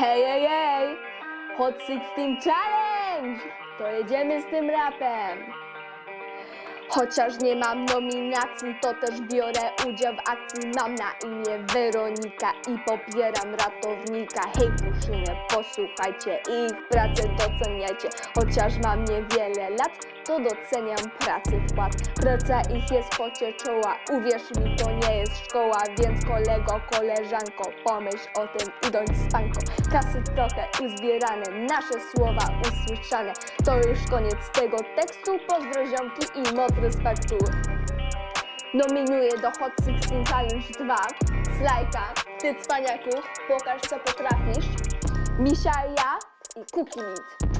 Hej, hej, hej! Hot 16 Challenge! To jedziemy z tym rapem. Chociaż nie mam nominacji, to też biorę udział w akcji. Mam na imię Weronika i popieram ratownika. Hej, Puszynę, posłuchajcie ich pracę doceniajcie. Chociaż mam niewiele lat, to doceniam pracy wkład. Praca ich jest pocie czoła, uwierz mi, to nie jest szkoła. Więc kolego, koleżanko, pomyśl o tym idąc z panką. Kasy trochę uzbierane, nasze słowa usłyszane. To już koniec tego tekstu, pozdro ziomki i moc respektu. Nominuję do Hot 16 Challenge 2 Slajka, ty cwaniaku, pokaż co potrafisz. Misia ja i Cookie Meat.